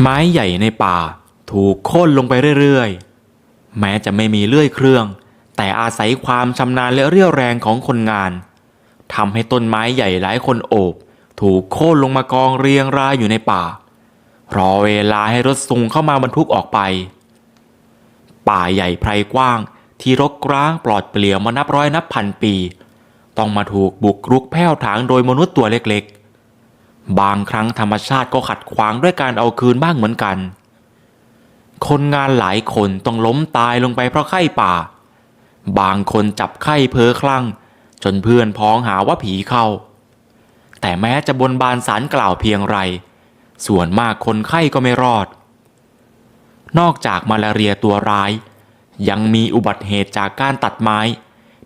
ไม้ใหญ่ในป่าถูกโค่นลงไปเรื่อยๆ แม้จะไม่มีเลื่อยเครื่อง แต่อาศัยความชำนาญและเรี่ยวแรงของคนงานทำให้ต้นไม้ใหญ่หลายคนโอบ ถูกโค่นลงมากองเรียงรายอยู่ในป่า รอเวลาให้รถซุงเข้ามาบรรทุกออกไป ป่าใหญ่ไพรกว้างที่รกร้างปลอดเปลี่ยวมานับร้อยนับพันปี ต้องมาถูกบุกรุกแผ่วถางโดยมนุษย์ตัวเล็กๆ บางครั้งธรรมชาติก็ขัดขวางด้วยการเอาคืนบ้างเหมือนกัน คนงานหลายคนต้องล้มตายลงไปเพราะไข้ป่า บางคนจับไข้เพ้อคลั่ง จนเพื่อนพ้องหาว่าผีเข้า แต่แม้จะบนบานสารกล่าวเพียงไร ส่วนมากคนไข้ก็ไม่รอด นอกจากมาลาเรียตัวร้าย ยังมีอุบัติเหตุจากการตัดไม้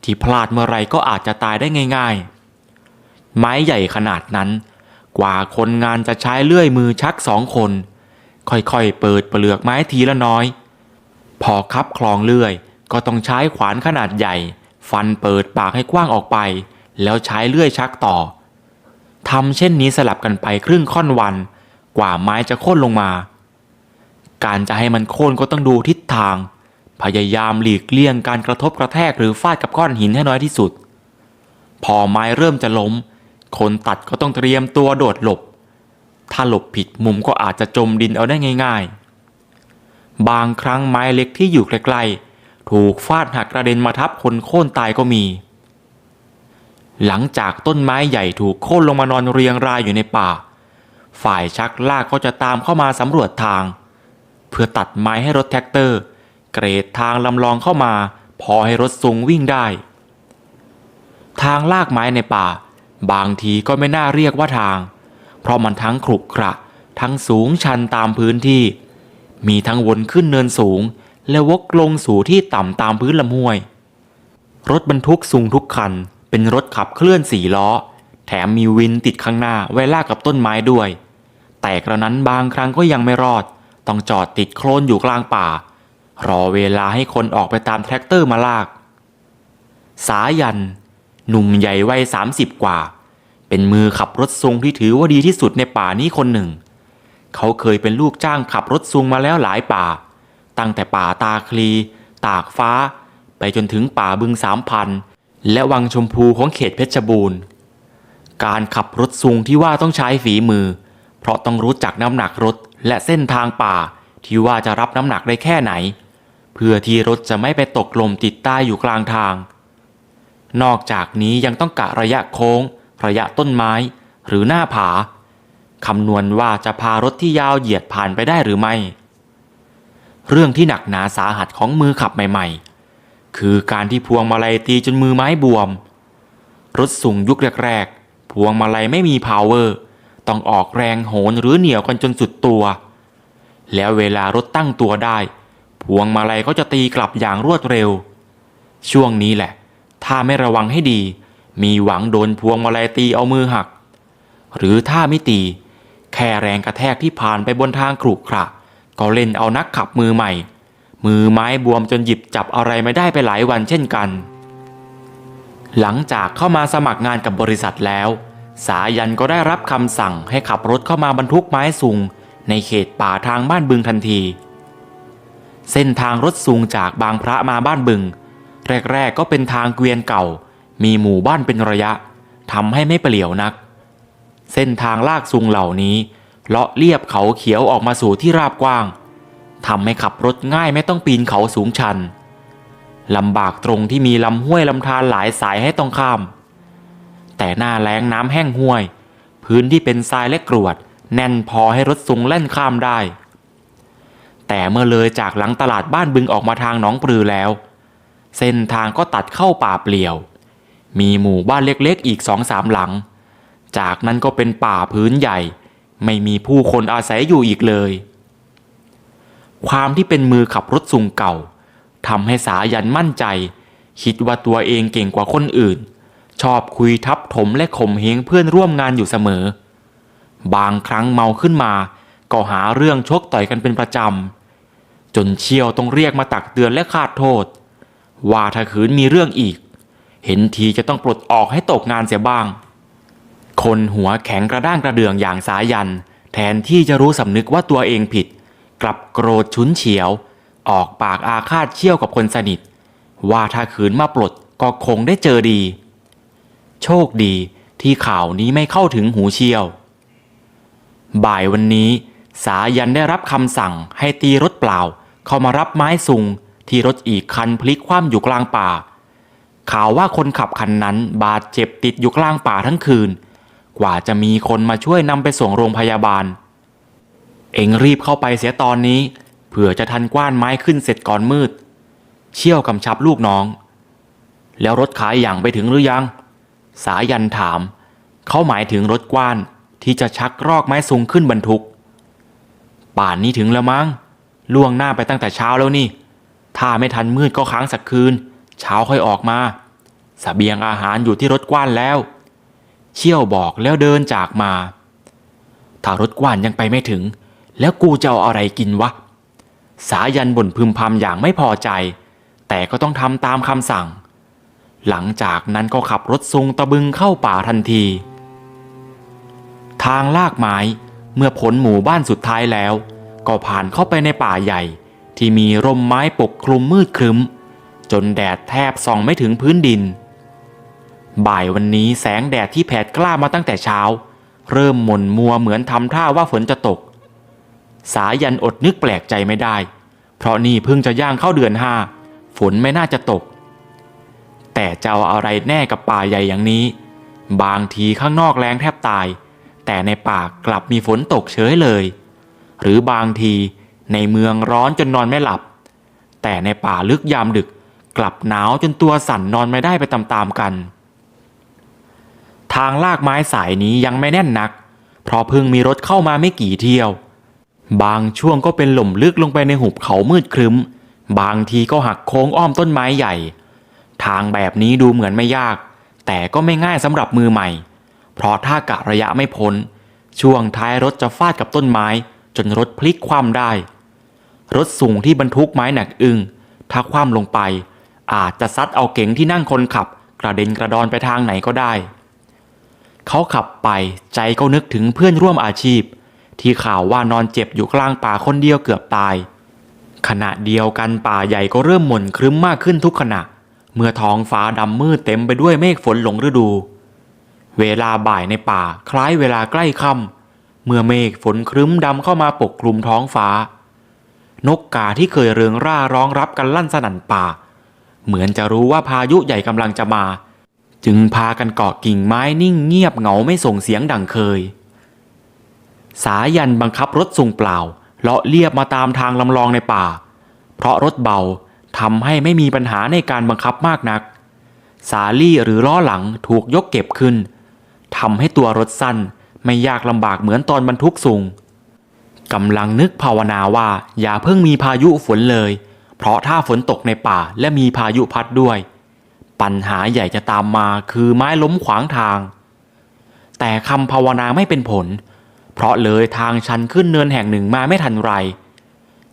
ที่พลาดเมื่อไรก็อาจจะตายได้ง่าย ๆ ไม้ใหญ่ขนาดนั้น กว่าคนงานจะใช้เลื่อยมือชักสองคน ค่อยๆเปิดเปลือกไม้ทีละน้อย พอคับคลองเลื่อยก็ต้องใช้ขวานขนาดใหญ่ ฟันเปิดปากให้กว้างออกไป แล้วใช้เลื่อยชักต่อทำเช่นนี้สลับกันไปครึ่งค่อนวัน กว่าไม้จะโค่นลงมา การจะให้มันโค่นก็ต้องดูทิศทาง พยายามหลีกเลี่ยงการกระทบกระแทกหรือฟาดกับก้อนหินให้น้อยที่สุด พอไม้เริ่มจะล้ม คนตัดก็ต้องเตรียมตัวโดดหลบ ถ้าหลบผิดมุมก็อาจจะจมดินเอาได้ง่าย ๆ บางครั้งไม้เล็กที่อยู่ใกลๆ ถูกฟาดหักกระเด็นมาทับคนโค่นตายก็มี หลังจากต้นไม้ใหญ่ถูกโค่นลงมานอนเรียงรายอยู่ในป่า ฝ่ายชักลากก็จะตามเข้ามาสำรวจทาง เพื่อตัดไม้ให้รถแท็กเตอร์ เกรดทางลำลองเข้ามา พอให้รถซุงวิ่งได้ ทางลากไม้ในป่า บางทีก็ไม่น่าเรียกว่าทาง เพราะมันทั้งขรุขระ ทั้งสูงชันตามพื้นที่ มีทั้งวนขึ้นเนินสูง และวกลงสู่ที่ต่ำตามพื้นลำห้วย รถบรรทุกซุงทุกคัน เป็นรถขับเคลื่อนสี่ล้อ แถมมีวินติดข้างหน้าไว้ลากกับต้นไม้ด้วย แต่กระนั้นบางครั้งก็ยังไม่รอด ต้องจอดติดโคลนอยู่กลางป่า รอเวลาให้คนออกไปตามแทรกเตอร์มาลาก สายันหนุ่มใหญ่วัยสามสิบกว่า เป็นมือขับรถซุงที่ถือว่าดีที่สุดในป่านี้คนหนึ่ง เขาเคยเป็นลูกจ้างขับรถซุงมาแล้วหลายป่า ตั้งแต่ป่าตาคลี ตากฟ้า ไปจนถึงป่าบึงสามพัน และวังชมพูของเขตเพชรบูรณ์ การขับรถซุงที่ว่าต้องใช้ฝีมือ เพราะต้องรู้จักน้ำหนักรถและเส้นทางป่าที่ว่าจะรับน้ำหนักได้แค่ไหน เพื่อที่รถจะไม่ไปตกลมติดใต้อยู่กลางทาง นอกจากนี้ยังต้องกะระยะโค้ง ระยะต้นไม้หรือหน้าผาคำนวณว่าจะพารถที่ยาวเหยียดผ่านไปได้หรือไม่ เรื่องที่หนักหนาสาหัสของมือขับใหม่ๆ คือการที่พวงมาลัยตีจนมือไม้บวม รถสูงยุคแรกๆ พวงมาลัยไม่มีพาวเวอร์ ต้องออกแรงโหนหรือเหนี่ยวกันจนสุดตัว แล้วเวลารถตั้งตัวได้ พวงมาลัยก็จะตีกลับอย่างรวดเร็ว ช่วงนี้แหละ ถ้าไม่ระวังให้ดี มีหวังโดนพวงมาลัยตีเอามือหัก หรือถ้าไม่ตี แค่แรงกระแทกที่ผ่านไปบนทางขรุขระ ก็เล่นเอานักขับมือใหม่ มือไม้บวมจนหยิบจับอะไรไม่ได้ไปหลายวันเช่นกัน หลังจากเข้ามาสมัครงานกับบริษัทแล้ว สายันก็ได้รับคำสั่งให้ขับรถเข้ามาบรรทุกไม้สุงในเขตป่าทางบ้านบึงทันที เส้นทางรถสุงจากบางพระมาบ้านบึง แรกๆก็เป็นทางเกวียนเก่า มีหมู่บ้านเป็นระยะทำให้ไม่เปลี่ยวนัก เส้นทางลากซุงเหล่านี้ เลาะเลียบเขาเขียวออกมาสู่ที่ราบกว้างทำให้ขับรถง่ายไม่ต้องปีนเขาสูงชันลำบากตรงที่มีลำห้วยลำธารหลายสายให้ต้องข้าม แต่หน้าแล้งน้ำแห้งห้วย พื้นที่เป็นทรายและกรวด แน่นพอให้รถซุงแล่นข้ามได้ แต่เมื่อเลยจากหลังตลาดบ้านบึงออกมาทางหนองปลือแล้ว เส้นทางก็ตัดเข้าป่าเปลี่ยว มีหมู่บ้านเล็กๆอีกสองสามหลัง จากนั้นก็เป็นป่าพื้นใหญ่ ไม่มีผู้คนอาศัยอยู่อีกเลย ความที่เป็นมือขับรถซุงเก่าทำให้สายันมั่นใจ คิดว่าตัวเองเก่งกว่าคนอื่น ชอบคุยทับถมและข่มเหงเพื่อนร่วมงานอยู่เสมอ บางครั้งเมาขึ้นมา ก็หาเรื่องชกต่อยกันเป็นประจำจนเชี่ยวต้องเรียกมาตักเตือนและคาดโทษ ว่าถ้าขืนมีเรื่องอีก เห็นทีจะต้องปลดออกให้ตกงานเสียบ้าง คนหัวแข็งกระด้างกระเดื่องอย่างสายัน แทนที่จะรู้สำนึกว่าตัวเองผิด กลับโกรธฉุนเฉียว ออกปากอาฆาตเชี่ยวกับคนสนิท ว่าถ้าขืนมาปลดก็คงได้เจอดี โชคดีที่ข่าวนี้ไม่เข้าถึงหูเชี่ยว บ่ายวันนี้ สายันได้รับคำสั่งให้ตีรถเปล่า เข้ามารับไม้ซุงที่รถอีกคันพลิกคว่ำอยู่กลางป่า ข่าวว่าคนขับคันนั้นบาดเจ็บติดอยู่กลางป่าทั้งคืน กว่าจะมีคนมาช่วยนำไปส่งโรงพยาบาล เองรีบเข้าไปเสียตอนนี้ เผื่อจะทันกว้านไม้ขึ้นเสร็จก่อนมืด เชี่ยวกำชับลูกน้อง แล้วรถขายอย่างไปถึงหรือยัง สายันถาม เขาหมายถึงรถกว้านที่จะชักรอกไม้ซุงขึ้นบรรทุก ป่านนี้ถึงแล้วมั้งล่วงหน้าไปตั้งแต่เช้าแล้วนี่ ถ้าไม่ทันมืดก็ค้างสักคืน เช้าค่อยออกมาสเสบียงอาหารอยู่ที่รถกว้านแล้ว เชี่ยวบอกแล้วเดินจากมา ถ้ารถกว้านยังไปไม่ถึง แล้วกูจะเอาอะไรกินวะ สายันบ่นพึมพำอย่างไม่พอใจ แต่ก็ต้องทำตามคำสั่ง หลังจากนั้นก็ขับรถซุงตะบึงเข้าป่าทันที ทางลากไม้เมื่อพ้นหมู่บ้านสุดท้ายแล้ว ก็ผ่านเข้าไปในป่าใหญ่ ที่มีร่มไม้ปกคลุมมืดครึ้ม จนแดดแทบส่องไม่ถึงพื้นดิน บ่ายวันนี้แสงแดดที่แผดกล้ามาตั้งแต่เช้า เริ่มหม่นมัวเหมือนทำท่าว่าฝนจะตก สายันอดนึกแปลกใจไม่ได้ เพราะนี่เพิ่งจะย่างเข้าเดือนห้าฝนไม่น่าจะตก แต่จะเอาอะไรแน่กับป่าใหญ่อย่างนี้ บางทีข้างนอกแรงแทบตาย แต่ในป่ากลับมีฝนตกเฉยเลย หรือบางทีในเมืองร้อนจนนอนไม่หลับ แต่ในป่าลึกยามดึก กลับหนาวจนตัวสั่นนอนไม่ได้ไปตามๆกัน ทางลากไม้สายนี้ยังไม่แน่นนัก เพราะเพิ่งมีรถเข้ามาไม่กี่เที่ยว บางช่วงก็เป็นหล่มลึกลงไปในหุบเขามืดครึ้ม บางทีก็หักโค้งอ้อมต้นไม้ใหญ่ ทางแบบนี้ดูเหมือนไม่ยาก แต่ก็ไม่ง่ายสำหรับมือใหม่ เพราะถ้ากะระยะไม่พ้น ช่วงท้ายรถจะฟาดกับต้นไม้ จนรถพลิกคว่ำได้ รถสูงที่บรรทุกไม้หนักอึ้งถ้าคว่ำลงไป อาจจะซัดเอาเก๋งที่นั่งคนขับ กระเด็นกระดอนไปทางไหนก็ได้ เขาขับไปใจก็นึกถึงเพื่อนร่วมอาชีพ ที่ข่าวว่านอนเจ็บอยู่กลางป่าคนเดียวเกือบตาย ขณะเดียวกันป่าใหญ่ก็เริ่มหม่นครึ้มมากขึ้นทุกขณะ เมื่อท้องฟ้าดำมืดเต็มไปด้วยเมฆฝนหลงฤดู เวลาบ่ายในป่าคล้ายเวลาใกล้ค่ำเมื่อเมฆฝนครึ้มดำเข้ามาปกคลุมท้องฟ้า นกกาที่เคยเรืองร่าร้องรับกันลั่นสนั่นป่า เหมือนจะรู้ว่าพายุใหญ่กำลังจะมา จึงพากันเกาะกิ่งไม้นิ่งเงียบเหงาไม่ส่งเสียงดังเคย สายันบังคับรถสูงเปล่าเลาะเลียบมาตามทางลำลองในป่า เพราะรถเบาทำให้ไม่มีปัญหาในการบังคับมากนัก สาลี่หรือล้อหลังถูกยกเก็บขึ้นทำให้ตัวรถสั้นไม่ยากลำบากเหมือนตอนบรรทุกสูงกำลังนึกภาวนาว่าอย่าเพิ่งมีพายุฝนเลย เพราะถ้าฝนตกในป่าและมีพายุพัดด้วย ปัญหาใหญ่จะตามมาคือไม้ล้มขวางทาง แต่คำภาวนาไม่เป็นผล เพราะเลยทางชันขึ้นเนินแห่งหนึ่งมาไม่ทันไร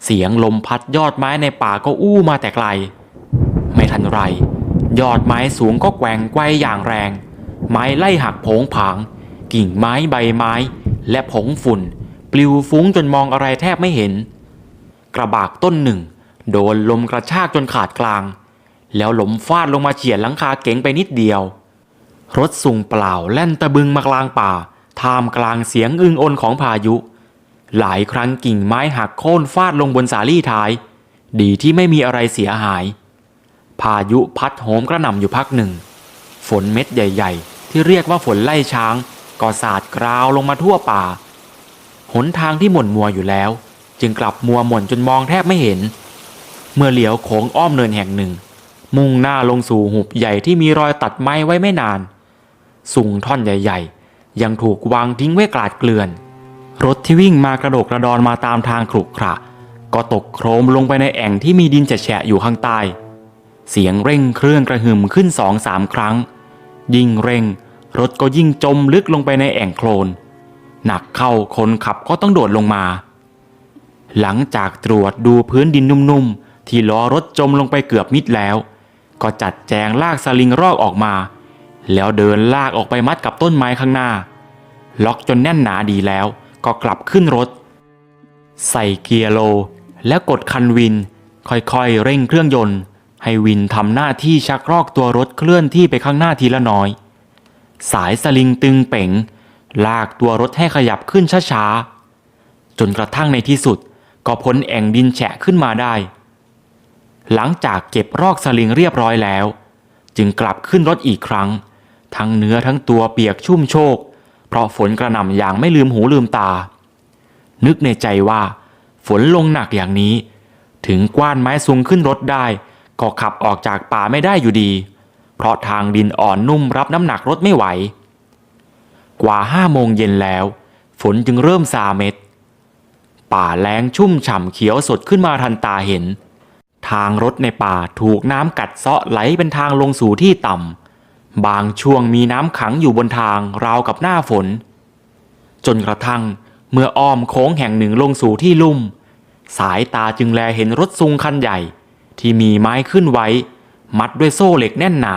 เสียงลมพัดยอดไม้ในป่าก็อู้มาแต่ไกล ไม่ทันไร ยอดไม้สูงก็แกว่งไกวอย่างแรง ไม้ไล่หักโผงผาง กิ่งไม้ใบไม้ และผงฝุ่น ปลิวฟุ้งจนมองอะไรแทบไม่เห็น กระบากต้นหนึ่ง โดนลมกระชากจนขาดกลาง แล้วหลมฟาดลงมาเฉียดหลังคาเก๋งไปนิดเดียว รถสุ่งเปล่าแล่นตะบึงมากลางป่า ท่ามกลางเสียงอึงอนของพายุ หลายครั้งกิ่งไม้หักโค่นฟาดลงบนสาลี่ท้าย ดีที่ไม่มีอะไรเสียหาย พายุพัดโหมกระหน่ำอยู่พักหนึ่ง ฝนเม็ดใหญ่ ๆ ที่เรียกว่าฝนไล่ช้าง ก็สาดกราวลงมาทั่วป่าหนทางที่หม่นมัวอยู่แล้ว จึงกลับมัวหม่นจนมองแทบไม่เห็น เมื่อเหลียวโค้งอ้อมเนินแห่งหนึ่ง มุ่งหน้าลงสู่หุบใหญ่ที่มีรอยตัดไม้ไว้ไม่นาน สูงท่อนใหญ่ ๆ ยังถูกวางทิ้งไว้กลาดเกลื่อน รถที่วิ่งมากระโดกกระดอนมาตามทางขรุขระก็ตกโครมลงไปในแอ่งที่มีดินแฉะอยู่ข้างใต้เสียงเร่งเครื่องกระหึ่มขึ้นสองสามครั้ง ยิ่งเร่ง รถก็ยิ่งจมลึกลงไปในแอ่งโคลน หนักเข้าคนขับก็ต้องโดดลงมา หลังจากตรวจดูพื้นดินนุ่มๆ ที่ล้อรถจมลงไปเกือบมิดแล้ว ก็จัดแจงลากสลิงรอกออกมา แล้วเดินลากออกไปมัดกับต้นไม้ข้างหน้า ล็อกจนแน่นหนาดีแล้วก็กลับขึ้นรถ ใส่เกียร์โล และกดคันวิน ค่อยๆ เร่งเครื่องยนต์ ให้วินทำหน้าที่ชักรอกตัวรถเคลื่อนที่ไปข้างหน้าทีละน้อย สายสลิงตึงเป๋ง ลากตัวรถให้ขยับขึ้นช้าๆจนกระทั่งในที่สุดก็พ้นแอ่งดินแฉะขึ้นมาได้ หลังจากเก็บรอกสลิงเรียบร้อยแล้ว จึงกลับขึ้นรถอีกครั้ง ทั้งเนื้อทั้งตัวเปียกชุ่มโชก เพราะฝนกระหน่ำอย่างไม่ลืมหูลืมตา นึกในใจว่า ฝนลงหนักอย่างนี้ ถึงกว้านไม้ซุงขึ้นรถได้ ก็ขับออกจากป่าไม่ได้อยู่ดี เพราะทางดินอ่อนนุ่มรับน้ำหนักรถไม่ไหว กว่าห้าโมงเย็นแล้ว ฝนจึงเริ่มซาเม็ดป่าแล้งชุ่มฉ่ำเขียวสดขึ้นมาทันตาเห็น ทางรถในป่าถูกน้ำกัดเซาะไหลเป็นทางลงสู่ที่ต่ำ บางช่วงมีน้ำขังอยู่บนทางราวกับหน้าฝน จนกระทั่งเมื่ออ้อมโค้งแห่งหนึ่งลงสู่ที่ลุ่ม สายตาจึงแลเห็นรถซุงคันใหญ่ ที่มีไม้ขึ้นไว้ มัดด้วยโซ่เหล็กแน่นหนา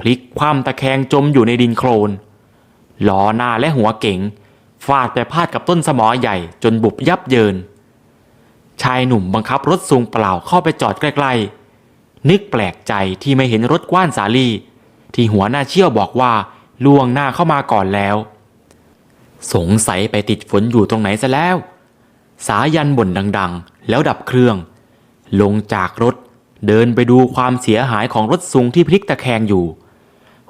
พลิกคว่ำตะแคงจมอยู่ในดินโคลนล้อหน้าและหัวเก๋งฟาดไปพาดกับต้นสมอใหญ่จนบุบยับเยิน ชายหนุ่มบังคับรถซุงเปล่าเข้าไปจอดใกล้ๆ นึกแปลกใจที่ไม่เห็นรถกว้านสาลี ที่หัวหน้าเชี่ยวบอกว่าล่วงหน้าเข้ามาก่อนแล้ว สงสัยไปติดฝนอยู่ตรงไหนซะแล้ว สายันบ่นดังๆ แล้วดับเครื่อง ลงจากรถเดินไปดูความเสียหายของรถซุงที่พลิกตะแคงอยู่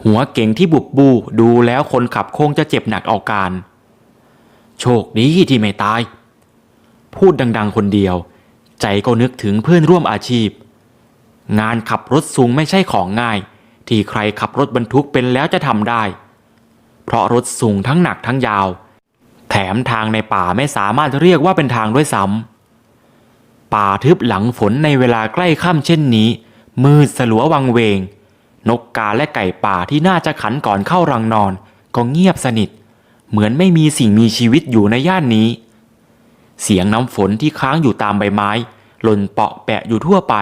หัวเก่งที่บุบบูดูแล้วคนขับคงจะเจ็บหนักเอาการ โชคดีที่ไม่ตาย พูดดัง ๆ คนเดียว ใจก็นึกถึงเพื่อนร่วมอาชีพ งานขับรถซุงไม่ใช่ของง่าย ที่ใครขับรถบรรทุกเป็นแล้วจะทำได้ เพราะรถซุงทั้งหนักทั้งยาว แถมทางในป่าไม่สามารถเรียกว่าเป็นทางด้วยซ้ำป่าทึบหลังฝนในเวลาใกล้ค่ำเช่นนี้ มืดสลัววังเวง นกกาและไก่ป่าที่น่าจะขันก่อนเข้ารังนอน ก็เงียบสนิท เหมือนไม่มีสิ่งมีชีวิตอยู่ในย่านนี้ เสียงน้ำฝนที่ค้างอยู่ตามใบไม้ หล่นเปาะแปะอยู่ทั่วไป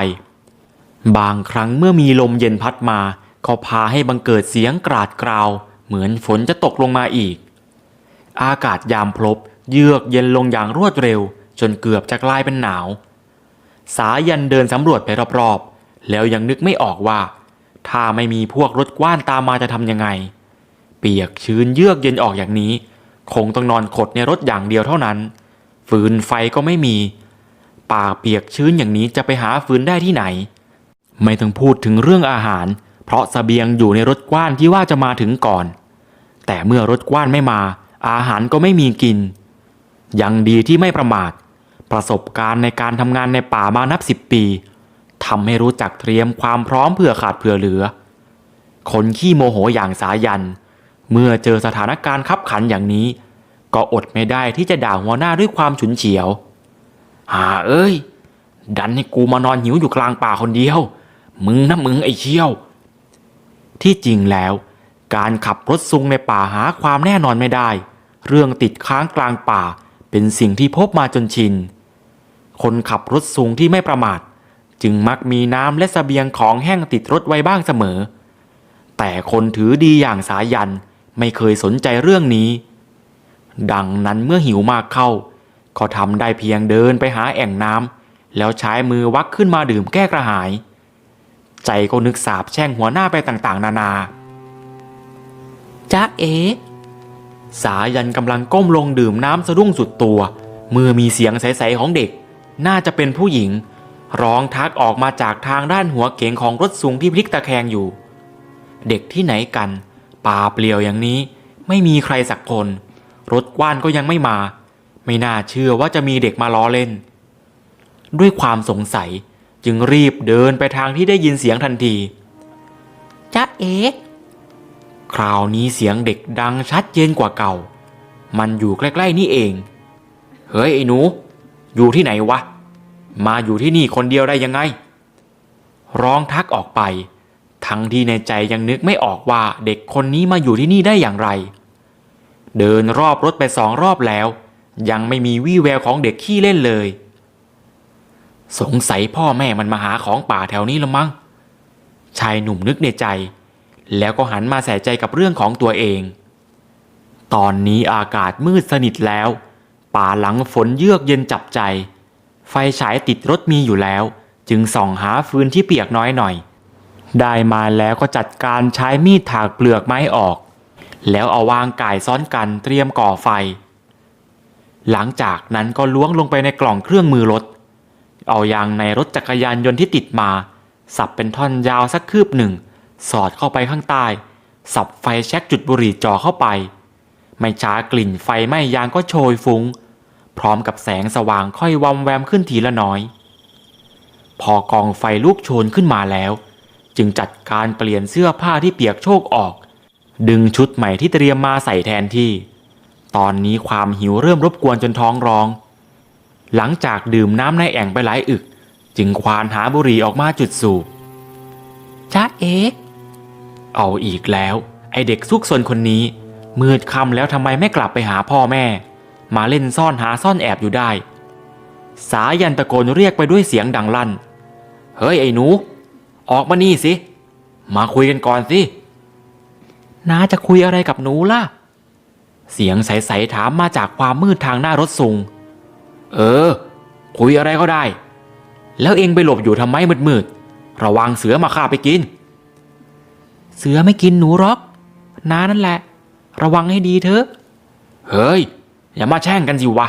บางครั้งเมื่อมีลมเย็นพัดมา ก็พาให้บังเกิดเสียงกราดกราว เหมือนฝนจะตกลงมาอีก อากาศยามพลบ เยือกเย็นลงอย่างรวดเร็ว จนเกือบจะกลายเป็นหนาว สายันเดินสำรวจไปรอบๆ แล้วยังนึกไม่ออกว่า ถ้าไม่มีพวกรถกว้านตามมาจะทำยังไง เปียกชื้นเยือกเย็นออกอย่างนี้ คงต้องนอนขดในรถอย่างเดียวเท่านั้น ฟืนไฟก็ไม่มี ป่าเปียกชื้นอย่างนี้จะไปหาฟืนได้ที่ไหน ไม่ต้องพูดถึงเรื่องอาหาร เพราะสเสบียงอยู่ในรถกว้านที่ว่าจะมาถึงก่อน แต่เมื่อรถกว้านไม่มา อาหารก็ไม่มีกิน ยังดีที่ไม่ประมาท ประสบการณ์ในการทำงานในป่ามานับสิบปีทำให้รู้จักเตรียมความพร้อมเผื่อขาดเผื่อเหลือ คนขี้โมโหอย่างสายัน เมื่อเจอสถานการณ์ขับขันอย่างนี้ ก็อดไม่ได้ที่จะด่าหัวหน้าด้วยความฉุนเฉียวหาเอ้ย ดันให้กูมานอนหิวอยู่กลางป่าคนเดียว มึงนะมึงไอ้เชี่ยว ที่จริงแล้ว การขับรถซุงในป่าหาความแน่นอนไม่ได้ เรื่องติดค้างกลางป่าเป็นสิ่งที่พบมาจนชิน คนขับรถซุงที่ไม่ประมาท จึงมักมีน้ำและสเสบียงของแห้งติดรถไว้บ้างเสมอ แต่คนถือดีอย่างสายันไม่เคยสนใจเรื่องนี้ ดังนั้นเมื่อหิวมากเข้า ก็ทำได้เพียงเดินไปหาแอ่งน้ำแล้วใช้มือวักขึ้นมาดื่มแก้กระหาย ใจก็นึกสาบแช่งหัวหน้าไปต่างๆ นานาจ้าเอ๋สายันกำลังก้มลงดื่มน้ำสะดุ้งสุดตัว เมื่อมีเสียงใสๆของเด็ก น่าจะเป็นผู้หญิง ร้องทักออกมาจากทางด้านหัวเก๋งของรถสูงที่พลิกตะแคงอยู่ เด็กที่ไหนกัน ป่าเปลี่ยวอย่างนี้ไม่มีใครสักคน รถกว้านก็ยังไม่มา ไม่น่าเชื่อว่าจะมีเด็กมาล้อเล่น ด้วยความสงสัยจึงรีบเดินไปทางที่ได้ยินเสียงทันทีจ้าเอ๋คราวนี้เสียงเด็กดังชัดเจนกว่าเก่า มันอยู่ใกล้ๆนี่เอง เฮ้ยไอ้หนู อยู่ที่ไหนวะ มาอยู่ที่นี่คนเดียวได้ยังไง ร้องทักออกไป ทั้งที่ในใจยังนึกไม่ออกว่าเด็กคนนี้มาอยู่ที่นี่ได้อย่างไร เดินรอบรถไปสองรอบแล้ว ยังไม่มีวี่แววของเด็กขี้เล่นเลย สงสัยพ่อแม่มันมาหาของป่าแถวนี้ละมั้งชายหนุ่มนึกในใจ แล้วก็หันมาใส่ใจกับเรื่องของตัวเอง ตอนนี้อากาศมืดสนิทแล้ว ป่าหลังฝนเยือกเย็นจับใจ ไฟฉายติดรถมีอยู่แล้ว จึงส่องหาฟืนที่เปียกน้อยหน่อย ได้มาแล้วก็จัดการใช้มีดถากเปลือกไม้ออก แล้วเอาวางก่ายซ้อนกันเตรียมก่อไฟ หลังจากนั้นก็ล้วงลงไปในกล่องเครื่องมือรถ เอายางในรถจักรยานยนต์ที่ติดมา สับเป็นท่อนยาวสักคืบหนึ่ง สอดเข้าไปข้างใต้ สับไฟแช็กจุดบุหรี่จ่อเข้าไป ไม่ช้ากลิ่นไฟไหม้ยางก็โชยฟุง้ง พร้อมกับแสงสว่างค่อยวำแวมขึ้นทีละน้อย พอกองไฟลุกโชนขึ้นมาแล้ว จึงจัดการเปลี่ยนเสื้อผ้าที่เปียกโชกออก ดึงชุดใหม่ที่เตรียมมาใส่แทนที่ ตอนนี้ความหิวเริ่มรบกวนจนท้องร้อง หลังจากดื่มน้ำในแอ่งไปหลายอึก จึงควานหาบุหรี่ออกมาจุดสูบจ้าเอ๋เอาอีกแล้ว ไอเด็กซุกซนคนนี้ มืดค่ำแล้วทำไมไม่กลับไปหาพ่อแม่ มาเล่นซ่อนหาซ่อนแอบอยู่ได้ สายันตะโกนเรียกไปด้วยเสียงดังลั่น เฮ้ยไอ้หนู ออกมานี่สิ มาคุยกันก่อนสิ น้าจะคุยอะไรกับหนูล่ะ เสียงใสๆถามมาจากความมืดทางหน้ารถซุงเออ คุยอะไรก็ได้ แล้วเองไปหลบอยู่ทำไมมืดๆ ระวังเสือมาฆ่าไปกิน เสือไม่กินหนูหรอก น้านั่นแหละ ระวังให้ดีเถอะ เฮ้ย อย่ามาแช่งกันสิวะ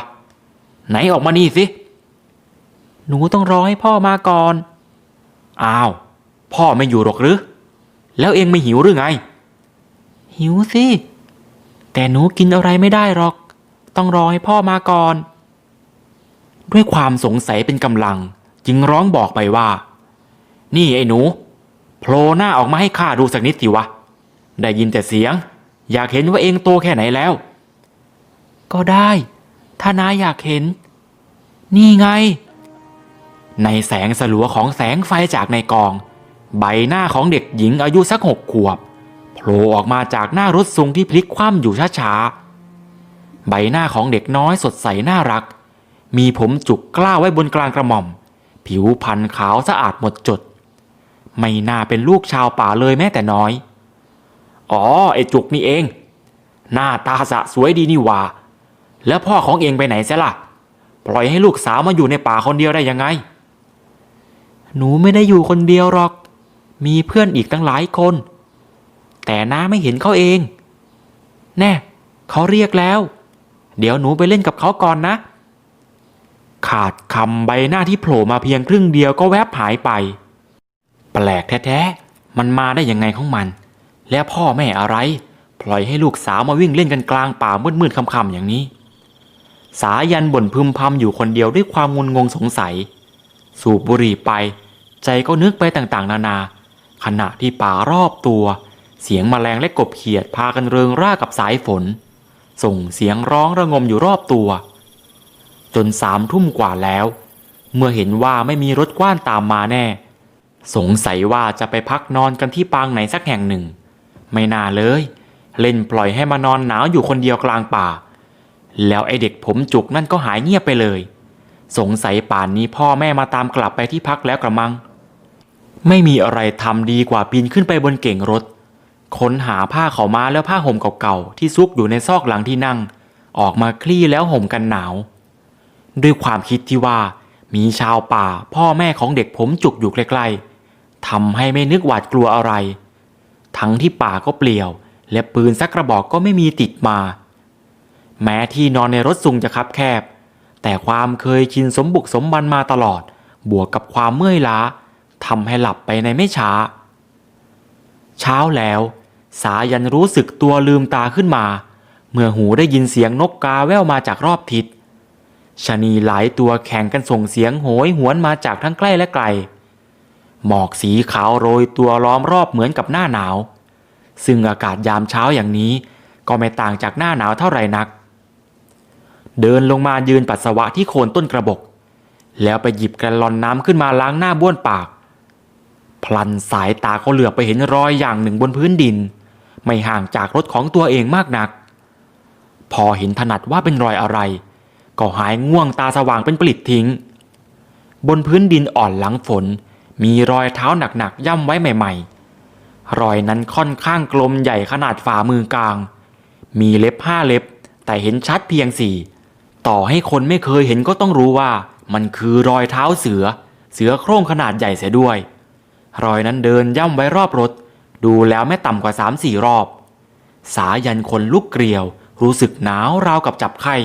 ไหนออกมานี่สิ หนูต้องรอให้พ่อมาก่อน อ้าว พ่อไม่อยู่หรอกหรือ แล้วเองไม่หิวหรือไง หิวสิ แต่หนูกินอะไรไม่ได้หรอก ต้องรอให้พ่อมาก่อน ด้วยความสงสัยเป็นกำลัง จึงร้องบอกไปว่า นี่ไอ้หนูโผล่หน้าออกมาให้ข้าดูสักนิดสิวะ ได้ยินแต่เสียง อยากเห็นว่าเองโตแค่ไหนแล้ว ก็ได้ ถ้าน้าอยากเห็น นี่ไง ในแสงสลัวของแสงไฟจากในกอง ใบหน้าของเด็กหญิงอายุสักหกขวบ ล่ออกมาจากหน้ารถซุงที่พลิกคว่ำอยู่ช้าๆ ใบหน้าของเด็กน้อยสดใสน่ารัก มีผมจุกกล้าวไว้บนกลางกระหม่อม ผิวพรรณขาวสะอาดหมดจด ไม่น่าเป็นลูกชาวป่าเลยแม้แต่น้อย อ๋อไอจุกนี่เอง หน้าตาสะสวยดีนี่ว่า แล้วพ่อของเองไปไหนเสียล่ะ ปล่อยให้ลูกสาวมาอยู่ในป่าคนเดียวได้ยังไง หนูไม่ได้อยู่คนเดียวหรอก มีเพื่อนอีกตั้งหลายคน แต่น้าไม่เห็นเขาเอง แน่เขาเรียกแล้ว เดี๋ยวหนูไปเล่นกับเขาก่อนนะ ขาดคำใบหน้าที่โผล่มาเพียงครึ่งเดียวก็แวบหายไป แปลกแท้ๆ มันมาได้ยังไงของมัน แล้วพ่อแม่อะไร ปล่อยให้ลูกสาวมาวิ่งเล่นกันกลางป่ามืดๆค่ำๆอย่างนี้ สายันบ่นพึมพำอยู่คนเดียวด้วยความงุนงงสงสัย สูบบุหรี่ไป ใจก็นึกไปต่างๆ นานา ขณะที่ป่ารอบตัว เสียงแมลงและกบเขียดพากันเริงร่ากับสายฝน ส่งเสียงร้องระงมอยู่รอบตัว จนสามทุ่มกว่าแล้ว เมื่อเห็นว่าไม่มีรถกว้านตามมาแน่ สงสัยว่าจะไปพักนอนกันที่ปางไหนสักแห่งหนึ่ง ไม่น่าเลย เล่นปล่อยให้มานอนหนาวอยู่คนเดียวกลางป่า แล้วไอเด็กผมจุกนั่นก็หายเงียบไปเลย สงสัยป่านนี้พ่อแม่มาตามกลับไปที่พักแล้วกระมัง ไม่มีอะไรทำดีกว่าปีนขึ้นไปบนเก่งรถ ค้นหาผ้าเขาม้าแล้วผ้าห่มเก่าๆที่ซุกอยู่ในซอกหลังที่นั่ง ออกมาคลี่แล้วห่มกันหนาว ด้วยความคิดที่ว่า มีชาวป่าพ่อแม่ของเด็กผมจุกอยู่ใกล้ๆทำให้ไม่นึกหวาดกลัวอะไร ทั้งที่ป่าก็เปลี่ยว และปืนสักกระบอกก็ไม่มีติดมา แม้ที่นอนในรถซุงจะคับแคบ แต่ความเคยชินสมบุกสมบันมาตลอด บวกกับความเมื่อยล้าทำให้หลับไปในไม่ช้าเช้าแล้ว สายันรู้สึกตัวลืมตาขึ้นมา เมื่อหูได้ยินเสียงนกกาแว่วมาจากรอบทิศชะนีหลายตัวแข่งกันส่งเสียงโหยหวนมาจากทั้งใกล้และไกล หมอกสีขาวโรยตัวล้อมรอบเหมือนกับหน้าหนาว ซึ่งอากาศยามเช้าอย่างนี้ก็ไม่ต่างจากหน้าหนาวเท่าไหร่นัก เดินลงมายืนปัสสาวะที่โคนต้นกระบอกแล้วไปหยิบแกลลอนน้ำขึ้นมาล้างหน้าบ้วนปาก พลันสายตาเขาเหลือบไปเห็นรอยอย่างหนึ่งบนพื้นดิน ไม่ห่างจากรถของตัวเองมากนัก พอเห็นถนัดว่าเป็นรอยอะไร ก็หายง่วงตาสว่างเป็นปลิดทิ้ง บนพื้นดินอ่อนหลังฝน มีรอยเท้าหนักๆย่ำไว้ใหม่ ๆ รอยนั้นค่อนข้างกลมใหญ่ขนาดฝ่ามือกลาง มีเล็บห้าเล็บ แต่เห็นชัดเพียงสี่ต่อให้คนไม่เคยเห็นก็ต้องรู้ว่ามันคือรอยเท้าเสือ เสือโคร่งขนาดใหญ่เสียด้วย รอยนั้นเดินย่ำไว้รอบรถ ดูแล้วไม่ต่ำกว่าสามสี่รอบ สายันคนลุกเกลียว รู้สึกหนาวราวกับจับไข้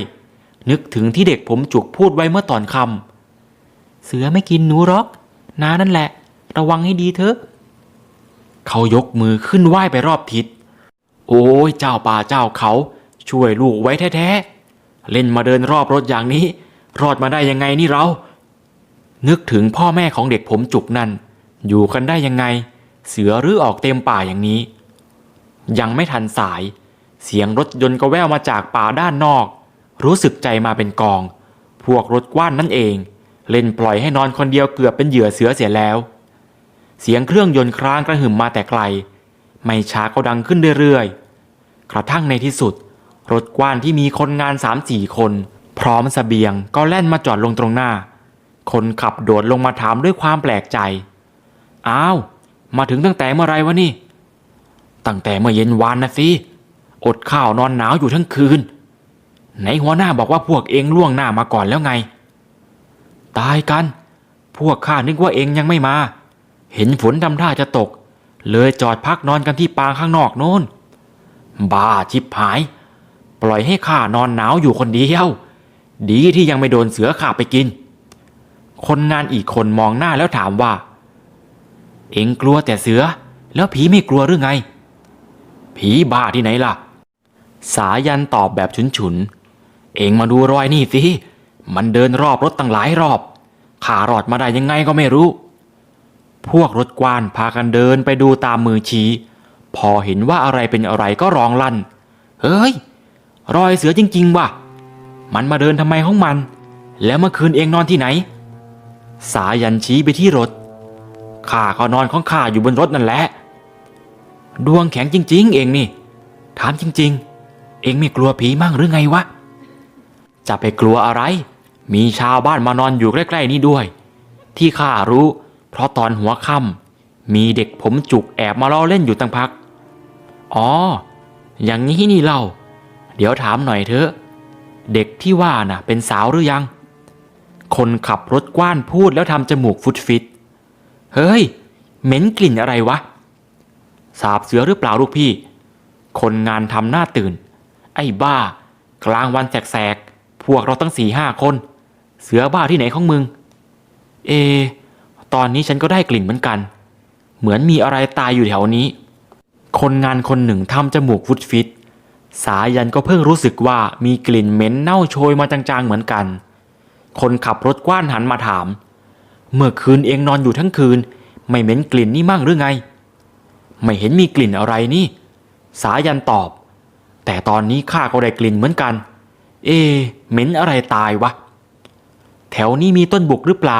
นึกถึงที่เด็กผมจุกพูดไว้เมื่อตอนคำเสือไม่กินหนูรอกนานั่นแหละ ระวังให้ดีเถอะ เขายกมือขึ้นไหว้ไปรอบทิศ โอ้ยเจ้าป่าเจ้าเขา ช่วยลูกไว้แท้ๆ เล่นมาเดินรอบรถอย่างนี้ รอดมาได้ยังไงนี่เรา นึกถึงพ่อแม่ของเด็กผมจุกนั่น อยู่กันได้ยังไง เสือรื้อออกเต็มป่าอย่างนี้ ยังไม่ทันสาย เสียงรถยนต์ก็แว่วมาจากป่าด้านนอก รู้สึกใจมาเป็นกอง พวกรถกว้านนั่นเอง เล่นปล่อยให้นอนคนเดียวเกือบเป็นเหยื่อเสือเสียแล้ว เสียงเครื่องยนต์ครางกระหึ่มมาแต่ไกล ไม่ช้าก็ดังขึ้นเรื่อยๆ กระทั่งในที่สุด รถกว้านที่มีคนงานสามสี่คน พร้อมสเสบียงก็แล่นมาจอดลงตรงหน้า คนขับโดดลงมาถามด้วยความแปลกใจ อ้าว มาถึงตั้งแต่เมื่อไรวะนี่ ตั้งแต่เมื่อเย็นวานนะสิอดข้าวนอนหนาวอยู่ทั้งคืน ไหนหัวหน้าบอกว่าพวกเองล่วงหน้ามาก่อนแล้วไง ตายกัน พวกข้านึกว่าเองยังไม่มา เห็นฝนทำท่าจะตก เลยจอดพักนอนกันที่ปางข้างนอกโน้น บ้าชิบหาย ปล่อยให้ข้านอนหนาวอยู่คนเดียว ดีที่ยังไม่โดนเสือข่าไปกิน คนงานอีกคนมองหน้าแล้วถามว่า เอ็งกลัวแต่เสือ แล้วผีไม่กลัวหรือไง ผีบ้าที่ไหนล่ะ สายันตอบแบบฉุนๆเอ็งมาดูรอยนี่สิ มันเดินรอบรถตั้งหลายรอบ ขารอดมาได้ยังไงก็ไม่รู้ พวกรถกวานพากันเดินไปดูตามมือชี้ พอเห็นว่าอะไรเป็นอะไรก็ร้องลั่น เฮ้ย รอยเสือจริง ๆ ว่ะ มันมาเดินทำไมของมัน แล้วเมื่อคืนเองนอนที่ไหน สายันชี้ไปที่รถ ข้าก็นอนของข้าอยู่บนรถนั่นแหละ ดวงแข็งจริง ๆ เองนี่ ถามจริง ๆ เองไม่กลัวผีมั่งหรือไงวะ จะไปกลัวอะไร มีชาวบ้านมานอนอยู่ใกล้ ๆ นี่ด้วย ที่ข้ารู้ เพราะตอนหัวค่ำมีเด็กผมจุกแอบมาล้อเล่นอยู่ตั้งพัก อ๋อ อย่างนี้นี่เล่า เดี๋ยวถามหน่อยเถอะ เด็กที่ว่าน่ะ เป็นสาวหรือยัง คนขับรถกว้านพูดแล้วทำจมูกฟุดฟิต เฮ้ย เหม็นกลิ่นอะไรวะ สาบเสือหรือเปล่าลูกพี่ คนงานทำหน้าตื่น ไอ้บ้า กลางวันแสกๆ พวกเราตั้งสี่ห้าคน เสือบ้าที่ไหนของมึง เอ ตอนนี้ฉันก็ได้กลิ่นเหมือนกัน เหมือนมีอะไรตายอยู่แถวนี้ คนงานคนหนึ่งทำจมูกฟุดฟิต สายันก็เพิ่งรู้สึกว่ามีกลิ่นเหม็นเน่าโชยมาจางๆเหมือนกัน คนขับรถกว้านหันมาถาม เมื่อคืนเองนอนอยู่ทั้งคืน ไม่เหม็นกลิ่นนี่มั่งหรือไง ไม่เห็นมีกลิ่นอะไรนี่ สายันตอบ แต่ตอนนี้ข้าก็ได้กลิ่นเหมือนกัน เอ เหม็นอะไรตายวะ แถวนี้มีต้นบุกหรือเปล่า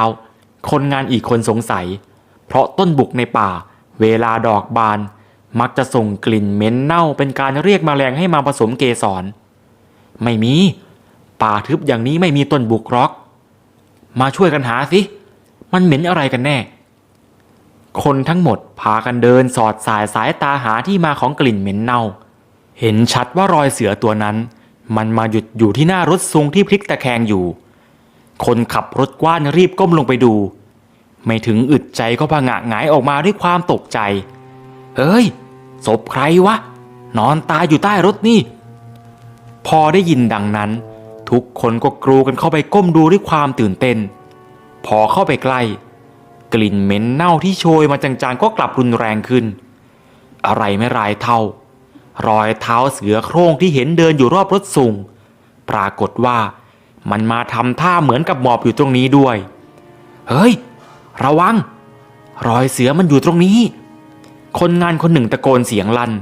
คนงานอีกคนสงสัย เพราะต้นบุกในป่า เวลาดอกบาน มักจะส่งกลิ่นเหม็นเน่าเป็นการเรียกมแมลงให้มาผสมเกสร ไม่มี ป่าทึบอย่างนี้ไม่มีต้นบุกรอก มาช่วยกันหาสิ มันเหม็นอะไรกันแน่ คนทั้งหมดพากันเดินสอดสายสายตาหาที่มาของกลิ่นเหม็นเน่า เห็นชัดว่ารอยเสือตัวนั้น มันมาหยุดอยู่ที่หน้ารถทรงที่พลิกตะแคงอยู่ คนขับรถกว้านรีบก้มลงไปดู ไม่ถึงอึดใจก็พงะหงายออกมาด้วยความตกใจ เฮ้ยศพใครวะ นอนตายอยู่ใต้รถนี่ พอได้ยินดังนั้น ทุกคนก็กรูกันเข้าไปก้มดูด้วยความตื่นเต้น พอเข้าไปใกล้ กลิ่นเหม็นเน่าที่โชยมาจางๆก็กลับรุนแรงขึ้น อะไรไม่รายเท่า รอยเท้าเสือโคร่งที่เห็นเดินอยู่รอบรถสูงปรากฏว่ามันมาทำท่าเหมือนกับหมอบอยู่ตรงนี้ด้วย เฮ้ย ระวัง รอยเสือมันอยู่ตรงนี้ คนงานคนหนึ่งตะโกนเสียงลั่น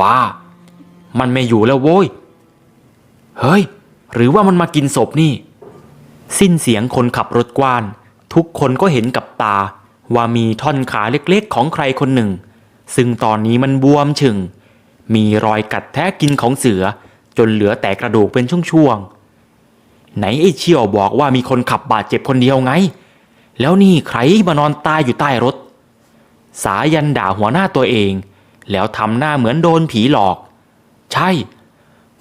บ้า มันไม่อยู่แล้วโว้ย เฮ้ย หรือว่ามันมากินศพนี่ สิ้นเสียงคนขับรถกว้าน ทุกคนก็เห็นกับตา ว่ามีท่อนขาเล็กๆของใครคนหนึ่ง ซึ่งตอนนี้มันบวมฉึง มีรอยกัดแทะกินของเสือ จนเหลือแต่กระดูกเป็นช่วงๆไหนไอ้เชี่ยวบอกว่ามีคนขับบาดเจ็บคนเดียวไง แล้วนี่ใครมานอนตายอยู่ใต้รถ สายันด่าหัวหน้าตัวเอง แล้วทำหน้าเหมือนโดนผีหลอก ใช่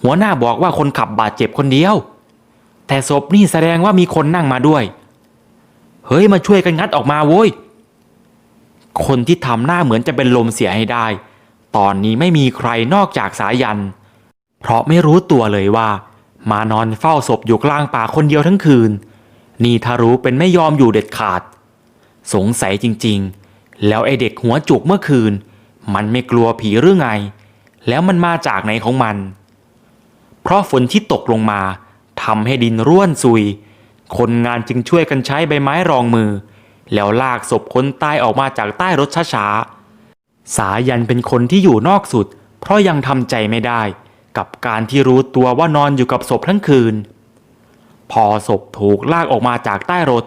หัวหน้าบอกว่าคนขับบาดเจ็บคนเดียว แต่ศพนี่แสดงว่ามีคนนั่งมาด้วย เฮ้ยมาช่วยกันงัดออกมาโว้ย คนที่ทำหน้าเหมือนจะเป็นลมเสียให้ได้ ตอนนี้ไม่มีใครนอกจากสายัน เพราะไม่รู้ตัวเลยว่า มานอนเฝ้าศพอยู่กลางป่าคนเดียวทั้งคืน นี่ถ้ารู้เป็นไม่ยอมอยู่เด็ดขาด สงสัยจริงๆ แล้วไอเด็กหัวจุกเมื่อคืน มันไม่กลัวผีหรือไง แล้วมันมาจากไหนของมัน เพราะฝนที่ตกลงมา ทำให้ดินร่วนซุย คนงานจึงช่วยกันใช้ใบไม้รองมือ แล้วลากศพคนตายออกมาจากใต้รถช้าๆ สายันเป็นคนที่อยู่นอกสุด เพราะยังทำใจไม่ได้ กับการที่รู้ตัวว่านอนอยู่กับศพทั้งคืน พอศพถูกลากออกมาจากใต้รถ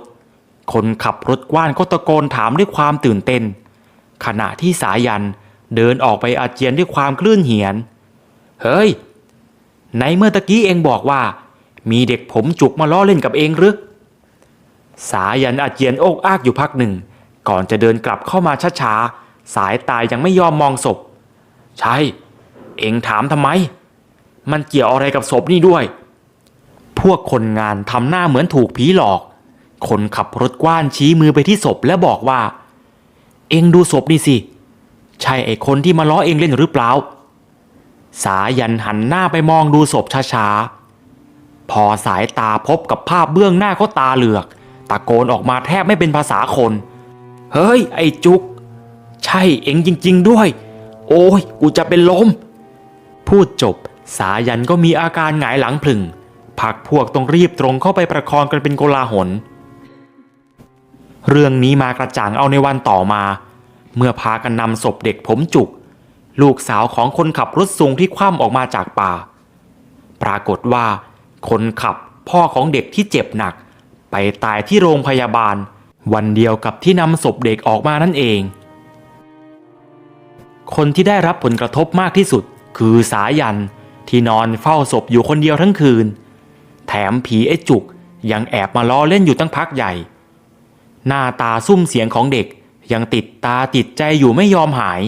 คนขับรถกว้านก็ตะโกนถามด้วยความตื่นเต้น ขณะที่สายันเดินออกไปอาเจียนด้วยความคลื่นเหียน เฮ้ย ในเมื่อตะกี้เองบอกว่า มีเด็กผมจุกมาล้อเล่นกับเองหรือสายันอาเจียนโอกอากอยู่พักหนึ่ง ก่อนจะเดินกลับเข้ามาช้าๆ สายตายยังไม่ยอมมองศพ ใช่ เองถามทำไม มันเกี่ยวอะไรกับศพนี่ด้วย พวกคนงานทำหน้าเหมือนถูกผีหลอก คนขับรถกว้านชี้มือไปที่ศพและบอกว่า เองดูศพนี่สิ ใช่ไอ้คนที่มาล้อเองเล่นหรือเปล่า สายันหันหน้าไปมองดูศพช้าๆ พอสายตาพบกับภาพเบื้องหน้าก็ตาเหลือก ตะโกนออกมาแทบไม่เป็นภาษาคน เฮ้ย ไอ้จุก ใช่เองจริง ๆ ด้วย โอ้ย กูจะเป็นลม พูดจบ สายันก็มีอาการหงายหลังพลึงพักพวกต้องรีบตรงเข้าไปประคองกันเป็นโกลาหล เรื่องนี้มากระจ่างเอาในวันต่อมา เมื่อพากันนำศพเด็กผมจุก ลูกสาวของคนขับรถซุงที่คว่ำออกมาจากป่า ปรากฏว่า คนขับพ่อของเด็กที่เจ็บหนัก ไปตายที่โรงพยาบาล วันเดียวกับที่นำศพเด็กออกมานั่นเอง คนที่ได้รับผลกระทบมากที่สุด คือสายันที่นอนเฝ้าศพอยู่คนเดียวทั้งคืน แถมผีไอ้จุกยังแอบมาล้อเล่นอยู่ตั้งพักใหญ่ หน้าตาซุ่มเสียงของเด็กยังติดตาติดใจอยู่ไม่ยอมหาย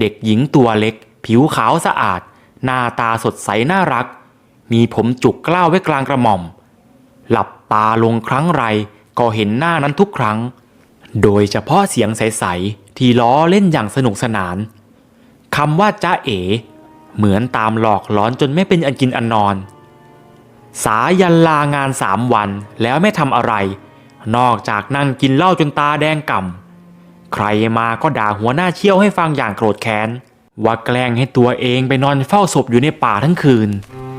เด็กหญิงตัวเล็ก ผิวขาวสะอาด หน้าตาสดใสน่ารัก มีผมจุกกล้าวไว้กลางกระหม่อม หลับตาลงครั้งไรก็เห็นหน้านั้นทุกครั้ง โดยเฉพาะเสียงใสๆที่ล้อเล่นอย่างสนุกสนานคำว่าจ้าเอ๋เหมือนตามหลอกหลอนจนไม่เป็นอันกินอันนอน สายันลางานสามวันแล้วไม่ทำอะไร นอกจากนั่งกินเหล้าจนตาแดงก่ำใครมาก็ด่าหัวหน้าเชี่ยวให้ฟังอย่างโกรธแค้น ว่าแกล้งให้ตัวเองไปนอนเฝ้าศพอยู่ในป่าทั้งคืน「